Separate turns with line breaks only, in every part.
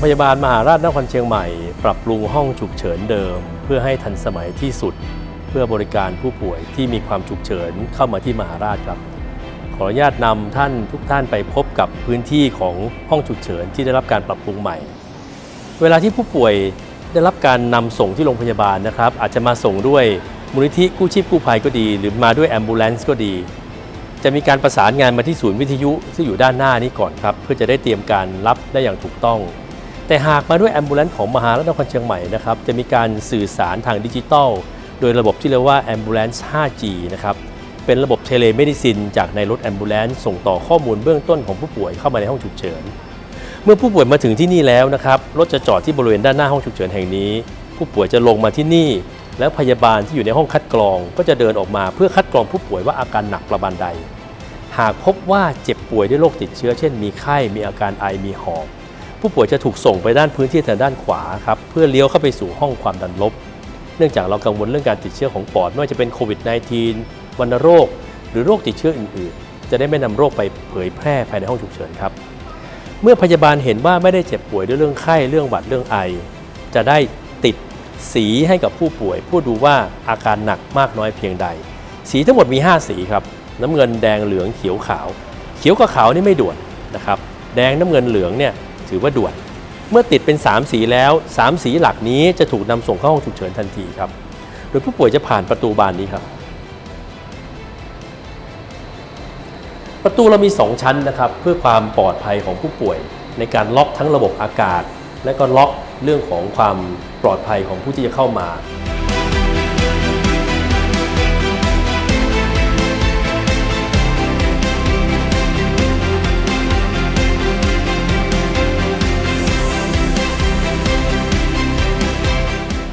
งพยาบาลมหาราชนครเชียงใหม่ ปรับปรุงห้องฉุกเฉินเดิม เพื่อให้ทันสมัยที่สุด เพื่อบริการผู้ป่วยที่มีความฉุกเฉินเข้ามาที่มหาราชครับ ขออนุญาตนำท่านทุกท่านไปพบกับพื้นที่ของห้องฉุกเฉินที่ได้รับการปรับปรุงใหม่ เวลาที่ผู้ป่วยได้รับการนำส่งที่โรงพยาบาลนะครับ อาจจะมาส่งด้วยมูลนิธิกู้ชีพกู้ภัยก็ดี หรือมาด้วยแอมบูเลนซ์ก็ดี จะมีการประสานงานมาที่ศูนย์วิทยุซึ่งอยู่ด้านหน้านี้ก่อนครับ เพื่อจะได้เตรียมการรับได้อย่างถูกต้อง แต่หากมาด้วยแอมบูเลนซ์ของมหาราชนครเชียงใหม่นะครับจะมีการสื่อสารทางดิจิทัลโดยระบบที่เรียกว่า Ambulance 5G นะครับเป็นระบบเทเลเมดิซินจากในรถแอมบูเลนซ์ส่งต่อข้อมูลเบื้องต้นของผู้ป่วยเข้ามาในห้องฉุกเฉิน เมื่อผู้ป่วยมาถึงที่นี่แล้วนะครับรถจะจอดที่บริเวณด้านหน้าห้องฉุกเฉินแห่งนี้ ผู้ป่วยจะลงมาที่นี่ แล้วพยาบาลที่อยู่ในห้องคัดกรอง ก็จะเดินออกมาเพื่อคัดกรองผู้ป่วยว่าอาการหนักประมาณใด หากพบว่าเจ็บป่วยด้วยโรคติดเชื้อ เช่นมีไข้มีอาการไอมีหอบ ผู้ป่วยจะถูกส่งไปด้านพื้นที่ทางด้านขวาครับเพื่อเลี้ยวเข้าไปสู่ห้องความดันลบ เนื่องจากเรากังวลเรื่องการติดเชื้อของปอดไม่ว่าจะเป็นโควิด -19 วัณโรค หรือโรคติดเชื้ออื่น ๆ จะได้ไม่นำโรคไปเผยแพร่ภายในห้องฉุกเฉินครับ เมื่อพยาบาลเห็นว่าไม่ได้เจ็บป่วยด้วยเรื่องไข้เรื่องหวัดเรื่องไอ จะได้ติดสีให้กับผู้ป่วยเพื่อดูว่าอาการหนักมากน้อยเพียงใด สีทั้งหมดมี 5 สีครับน้ำเงินแดงเหลืองเขียวขาว เขียวกับขาวนี่ไม่ด่วนนะครับแดงน้ำเงินเหลืองเนี่ย ถือว่าด่วน เมื่อติดเป็น 3 สีแล้ว 3 สีหลักนี้จะถูกนำส่งเข้าห้องฉุกเฉินทันทีครับ โดยผู้ป่วยจะผ่านประตูบานนี้ครับ ประตูเรามี 2 ชั้นนะครับ เพื่อความปลอดภัยของผู้ป่วย ในการล็อกทั้งระบบอากาศ และก็ล็อกเรื่องของความปลอดภัยของผู้ที่จะเข้ามา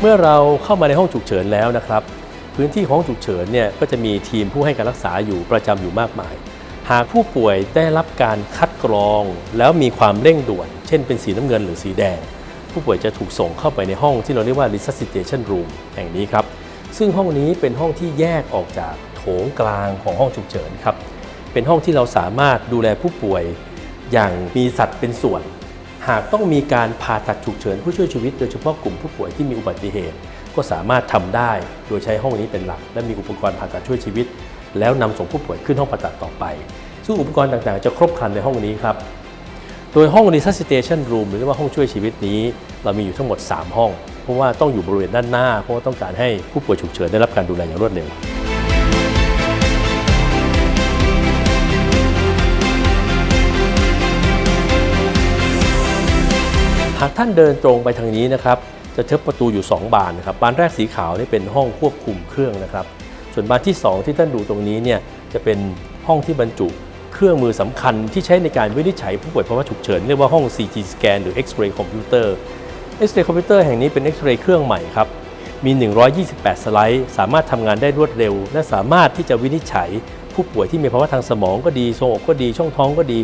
เมื่อเราเข้ามาในห้องฉุกเฉินแล้วนะครับ พื้นที่ของห้องฉุกเฉินเนี่ยก็จะมีทีมผู้ให้การรักษาอยู่ประจำอยู่มากมาย หากผู้ป่วยได้รับการคัดกรอง แล้วมีความเร่งด่วน เช่นเป็นสีน้ำเงินหรือสีแดง ผู้ป่วยจะถูกส่งเข้าไปในห้องที่เราเรียกว่า resuscitation room แห่งนี้ครับ ซึ่งห้องนี้เป็นห้องที่แยกออกจากโถงกลางของห้องฉุกเฉินครับเป็นห้องที่เราสามารถดูแลผู้ป่วยอย่างมีสัดเป็นส่วน หากต้องมีการผ่าตัดฉุกเฉินผู้ช่วยชีวิตโดยเฉพาะกลุ่มผู้ป่วยที่มีอุบัติเหตุ ก็สามารถทำได้โดยใช้ห้องนี้เป็นหลัก และมีอุปกรณ์ผ่าตัดช่วยชีวิต แล้วนำส่งผู้ป่วยขึ้นห้องผ่าตัดต่อไป ซึ่งอุปกรณ์ต่างๆ จะครบครันในห้องนี้ครับ โดยห้อง resuscitation room หรือว่าห้องช่วยชีวิตนี้ เรามีอยู่ทั้งหมด 3 ห้อง เพราะว่าต้องอยู่บริเวณด้านหน้า เพราะว่าต้องการให้ผู้ป่วยฉุกเฉินได้รับการดูแลอย่างรวดเร็ว หากท่านเดินตรงไปทางนี้นะครับจะเจอประตูอยู่ 2 บานนะครับบานแรกสีขาวนี่เป็นห้องควบคุมเครื่องนะครับ ส่วนบานที่ 2 ที่ท่านดูตรงนี้เนี่ยจะเป็นห้องที่บรรจุเครื่องมือสำคัญที่ใช้ในการวินิจฉัยผู้ป่วยภาวะฉุกเฉินเรียกว่าห้อง CT scan หรือ X-ray computer X-ray computer แห่งนี้เป็น X-ray เครื่องใหม่ครับมี 128 สไลด์ สามารถทำงานได้รวดเร็ว และสามารถที่จะวินิจฉัยผู้ป่วยที่มีภาวะทางสมองก็ดีทรงอกก็ดีช่องท้องก็ดี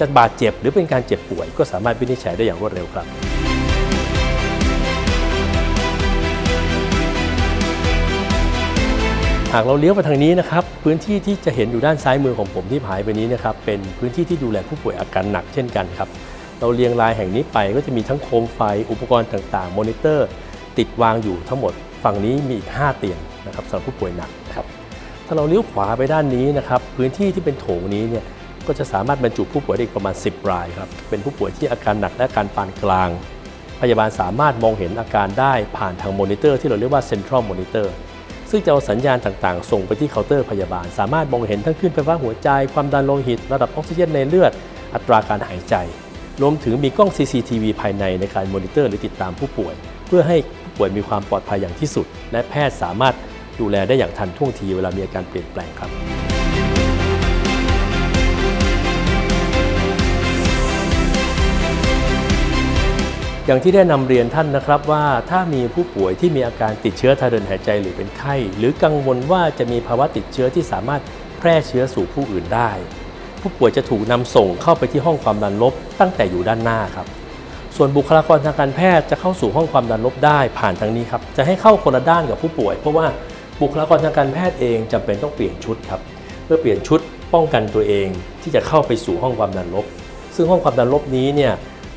จะบาดเจ็บหรือเป็นการเจ็บป่วย ก็สามารถวินิจฉัยได้อย่างรวดเร็วครับหากเราเลี้ยวไปทางนี้นะครับพื้นที่ที่จะเห็นอยู่ด้านซ้ายมือของผมที่ผายไปนี้นะครับเป็นพื้นที่ที่ดูแลผู้ป่วยอาการหนักเช่นกันครับเราเรียงรายแห่งนี้ไปก็จะมีทั้งโคมไฟอุปกรณ์ต่างๆ มอนิเตอร์ ติดวางอยู่ทั้งหมด ฝั่งนี้มีอีก 5 เตียงนะครับสำหรับผู้ป่วยหนักครับถ้าเราเลี้ยวขวาไปด้านนี้นะครับพื้นที่ที่เป็นโถงนี้เนี่ย ก็จะสามารถบรรจุผู้ป่วยได้ประมาณ 10 รายครับ เป็นผู้ป่วยที่อาการหนักและอาการปานกลาง พยาบาลสามารถมองเห็นอาการได้ผ่านทางมอนิเตอร์ที่เราเรียกว่า Central Monitor ซึ่งจะเอาสัญญาณต่างๆ ส่งไปที่เคาน์เตอร์พยาบาล สามารถมองเห็นทั้งคลื่นไฟฟ้าหัวใจ ความดันโลหิต ระดับออกซิเจนในเลือด อัตราการหายใจ รวมถึงมีกล้อง CCTV ภายในในการมอนิเตอร์หรือติดตามผู้ป่วย เพื่อให้ผู้ป่วยมีความปลอดภัยอย่างที่สุด และแพทย์สามารถดูแลได้อย่างทันท่วงทีเวลามีอาการเปลี่ยนแปลงครับ อย่างที่ได้นำเรียนท่านนะครับว่าถ้ามีผู้ป่วยที่มีอาการติดเชื้อทางเดินหายใจหรือเป็นไข้ หรือกังวลว่าจะมีภาวะติดเชื้อที่สามารถแพร่เชื้อสู่ผู้อื่นได้ ผู้ป่วยจะถูกนำส่งเข้าไปที่ห้องความดันลบตั้งแต่อยู่ด้านหน้าครับ ส่วนบุคลากรทางการแพทย์จะเข้าสู่ห้องความดันลบได้ผ่านทางนี้ครับจะให้เข้าคนละด้านกับผู้ป่วย เพราะว่าบุคลากรทางการแพทย์เองจำเป็นต้องเปลี่ยนชุดครับเพื่อเปลี่ยนชุดป้องกันตัวเองที่จะเข้าไปสู่ห้องความดันลบ ซึ่งห้องความดันลบนี้เนี่ย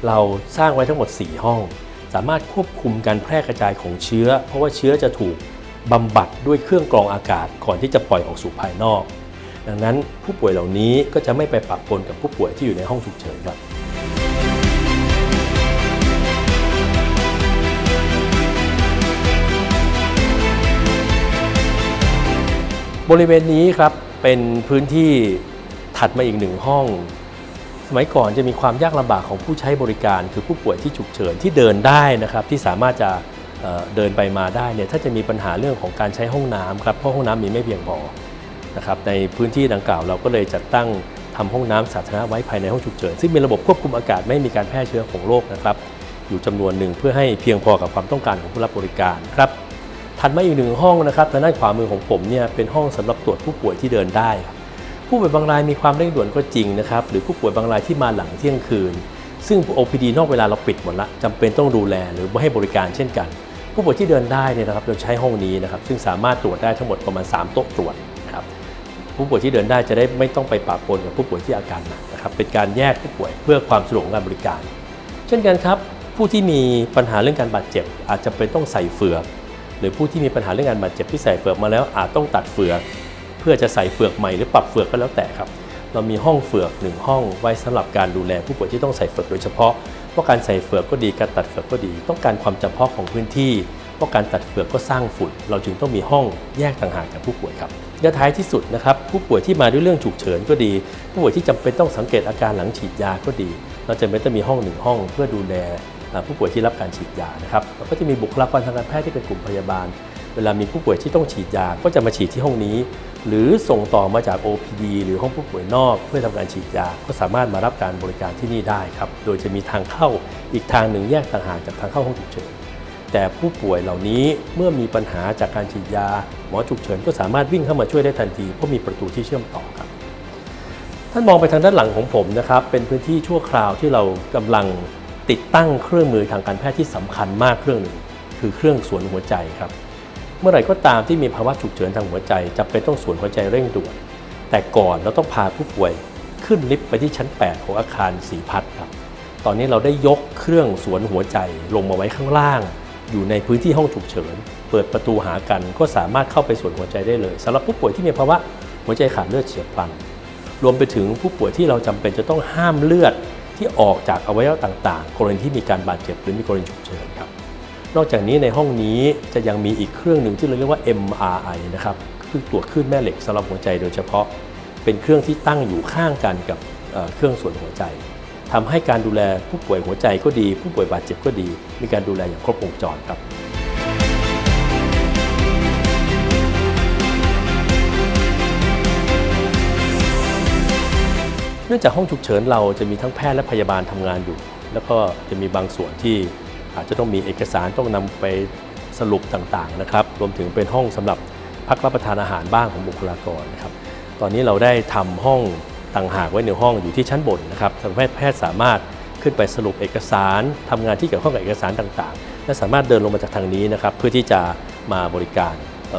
เราสร้างไว้ทั้งหมด 4 ห้อง สามารถควบคุมการแพร่กระจายของเชื้อ เพราะว่าเชื้อจะถูกบำบัดด้วยเครื่องกรองอากาศก่อนที่จะปล่อยออกสู่ภายนอก ดังนั้นผู้ป่วยเหล่านี้ก็จะไม่ไปปะปนกับผู้ป่วยที่อยู่ในห้องฉุกเฉินครับบริเวณนี้ครับเป็นพื้นที่ถัดมาอีกหนึ่งห้อง มัยก่อนจะมีความยากลำบากของผู้ใช้บริการ คือผู้ป่วยที่ฉุกเฉินที่เดินได้นะครับที่สามารถจะเเดินไปมาได้เนี่ยถ้าจะมีปัญหาเรื่องของการใช้ห้องน้ำครับเพราะห้องน้ำมีไม่เพียงพอนะครับในพื้นที่ดังกล่าวเราก็เลยจัดตั้งทำห้องน้ำสาธารณะไว้ภายในห้องฉุกเฉินซึ่งมีระบบควบคุมอากาศไม่มีการแพร่เชื้อของโรคนะครับอยู่จำนวนหนึ่งเพื่อให้เพียงพอกับความต้องการของผู้รับบริการครับถัดมาอีกหนึ่งห้องนะครับทางด้านขวามือของผมเนี่ยเป็นห้องสำหรับตรวจผู้ป่วยที่เดินได้ ผู้ป่วยบางรายมีความเร่งด่วนก็จริงนะครับหรือผู้ป่วยบางรายที่มาหลังเที่ยงคืน ซึ่ง OPD นอกเวลาเราปิดหมดละจำเป็นต้องดูแลหรือไม่ให้บริการเช่นกัน ผู้ป่วยที่เดินได้เนี่ยนะครับเราใช้ห้องนี้นะครับซึ่งสามารถตรวจได้ทั้งหมดประมาณ 3 โต๊ะตรวจครับผู้ป่วยที่เดินได้จะได้ไม่ต้องไปปะปนกับผู้ป่วยที่อาการหนักนะครับเป็นการแยกผู้ป่วยเพื่อความสะดวกของการบริการ เช่นกันครับผู้ที่มีปัญหาเรื่องการบาดเจ็บ อาจจะเป็นต้องใส่เฟือก หรือผู้ที่มีปัญหาเรื่องการบาดเจ็บที่ใส่เฟือกมาแล้วอาจต้องตัดเฟือก เพื่อจะใส่เฟือกใหม่หรือปรับเฟือกก็แล้วแต่ครับ เรามีห้องเฟือกหนึ่งห้องไว้สำหรับการดูแลผู้ป่วยที่ต้องใส่เฟือกโดยเฉพาะเพราะการใส่เฟือกก็ดีการตัดเฟือกก็ดี ต้องการความจำเพาะของพื้นที่เพราะการตัดเฟือกก็สร้างฝุ่น เราจึงต้องมีห้องแยกต่างหากจากผู้ป่วยครับและท้ายที่สุดนะครับผู้ป่วยที่มาด้วยเรื่องฉุกเฉินก็ดี ผู้ป่วยที่จำเป็นต้องสังเกตอาการหลังฉีดยาก็ดี เราจะไม่ต้องมีห้องหนึ่งห้อง เพื่อดูแลผู้ป่วยที่รับการฉีดยานะครับแล้วก็จะมีบุคลากรทางการแพทย์ที่เป็นกลุ่มพยาบาล เวลามีผู้ป่วยที่ต้องฉีดยาก็จะมาฉีดที่ห้องนี้ หรือส่งต่อมาจาก OPD หรือห้องผู้ป่วยนอกเพื่อทำการฉีดยา ก็สามารถมารับการบริการที่นี่ได้ครับ โดยจะมีทางเข้าอีกทางหนึ่งแยกต่างหากจากทางเข้าห้องฉุกเฉิน แต่ผู้ป่วยเหล่านี้เมื่อมีปัญหาจากการฉีดยา หมอฉุกเฉินก็สามารถวิ่งเข้ามาช่วยได้ทันทีเพราะมีประตูที่เชื่อมต่อครับ ท่านมองไปทางด้านหลังของผมนะครับ เป็นพื้นที่ชั่วคราวที่เรากำลังติดตั้งเครื่องมือทางการแพทย์ที่สำคัญมากเครื่องหนึ่งคือเครื่องสวนหัวใจครับ เมื่อไหร่ก็ตามที่มีภาวะฉุกเฉินทางหัวใจจำเป็นต้องสวนหัวใจเร่งด่วนแต่ก่อนเราต้องพาผู้ป่วยขึ้นลิฟต์ไปที่ชั้น 8 ของอาคารสีพัฒน์ครับ ตอนนี้เราได้ยกเครื่องสวนหัวใจลงมาไว้ข้างล่าง อยู่ในพื้นที่ห้องฉุกเฉิน เปิดประตูหากันก็สามารถเข้าไปสวนหัวใจได้เลยสำหรับผู้ป่วยที่มีภาวะหัวใจขาดเลือดเฉียบพลัน รวมไปถึงผู้ป่วยที่เราจำเป็นจะต้องห้ามเลือดที่ออกจากอวัยวะต่างๆ กรณีที่มีการบาดเจ็บหรือมีกรณีฉุกเฉินครับ นอกจากนี้ในห้องนี้จะยังมีอีกเครื่องหนึ่งที่เราเรียกว่า MRI นะครับคือตรวจคลื่นแม่เหล็กสำหรับหัวใจโดยเฉพาะ เป็นเครื่องที่ตั้งอยู่ข้างกันกับเครื่องส่วนหัวใจทำให้การดูแลผู้ป่วยหัวใจก็ดี ผู้ป่วยบาดเจ็บก็ดี มีการดูแลอย่างครบวงจรครับเนื่องจากห้องฉุกเฉินเราจะมีทั้งแพทย์และพยาบาลทำงานอยู่ แล้วก็จะมีบางส่วนที่ อาจจะต้องมีเอกสารต้องนำไปสรุปต่างๆนะครับรวมถึงเป็นห้องสำหรับพักรับประทานอาหารบ้างของบุคลากรนะครับตอนนี้เราได้ทำห้องต่างหากไว้ในห้องอยู่ที่ชั้นบนนะครับทำให้แพทย์สามารถขึ้นไปสรุปเอกสารทำงานที่เกี่ยวข้องกับเอกสารต่างๆ และสามารถเดินลงมาจากทางนี้นะครับเพื่อที่จะมาบริการ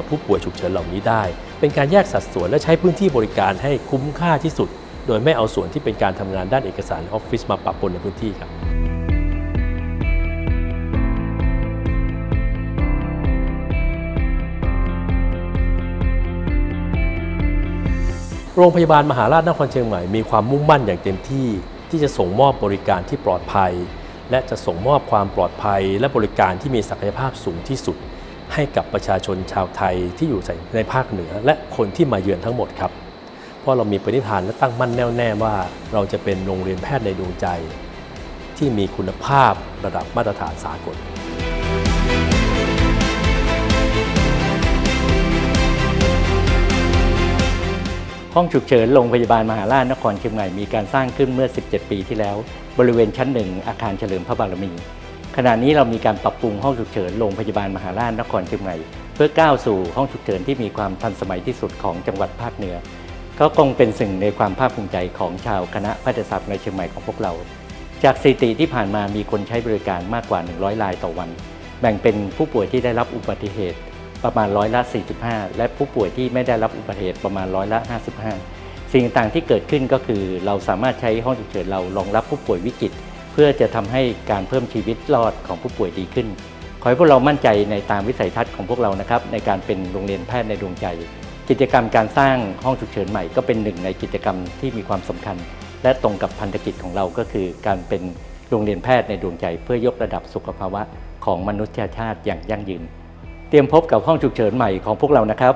ผู้ป่วยฉุกเฉินเหล่านี้ได้ เป็นการแยกสัดส่วนและใช้พื้นที่บริการให้คุ้มค่าที่สุด โดยไม่เอาส่วนที่เป็นการทำงานด้านเอกสารออฟฟิศมาปะปนในพื้นที่ครับ โรงพยาบาลมหาราชนครเชียงใหม่มีความมุ่งมั่นอย่างเต็มที่ ที่จะส่งมอบบริการที่ปลอดภัย และจะส่งมอบความปลอดภัย และบริการที่มีศักยภาพสูงที่สุด ให้กับประชาชนชาวไทยที่อยู่ในภาคเหนือ และคนที่มาเยือนทั้งหมดครับ เพราะเรามีปณิธานและตั้งมั่นแน่วแน่ว่าเราจะเป็นโรงเรียนแพทย์ในดวงใจ ที่มีคุณภาพระดับมาตรฐานสากล
ห้องฉุกเฉินโรงพยาบาลมหาราชนครเชียงใหม่มีการสร้างขึ้นเมื่อ 17 ปีที่แล้ว บริเวณชั้นหนึ่งอาคารเฉลิมพระบารมี ขณะนี้เรามีการปรับปรุงห้องฉุกเฉินโรงพยาบาลมหาราชนครเชียงใหม่ เพื่อก้าวสู่ห้องฉุกเฉินที่มีความทันสมัยที่สุดของจังหวัดภาคเหนือ ก็คงเป็นสิ่งในความภาคภูมิใจของชาวคณะแพทยศาสตร์ในเชียงใหม่ของพวกเรา จากสถิติที่ผ่านมามีคนใช้บริการมากกว่า 100รายต่อวัน แบ่งเป็นผู้ป่วยที่ได้รับอุบัติเหตุ ประมาณร้อยละ 45 และผู้ป่วยที่ไม่ได้รับอุบัติเหตุประมาณร้อยละ 55 สิ่งต่างๆที่เกิดขึ้นก็คือ เราสามารถใช้ห้องฉุกเฉินเรารองรับผู้ป่วยวิกฤต เพื่อจะทำให้การเพิ่มชีวิตรอดของผู้ป่วยดีขึ้น ขอให้พวกเรามั่นใจในตามวิสัยทัศน์ของพวกเรานะครับในการเป็นโรงเรียนแพทย์ในดวงใจ กิจกรรมการสร้างห้องฉุกเฉินใหม่ก็เป็นหนึ่งในกิจกรรมที่มีความสำคัญ และตรงกับพันธกิจของเราก็คือ การเป็นโรงเรียนแพทย์ในดวงใจ เพื่อยกระดับสุขภาวะของมนุษยชาติอย่างยั่งยืน เตรียมพบกับห้องฉุกเฉินใหม่ของพวกเรานะครับ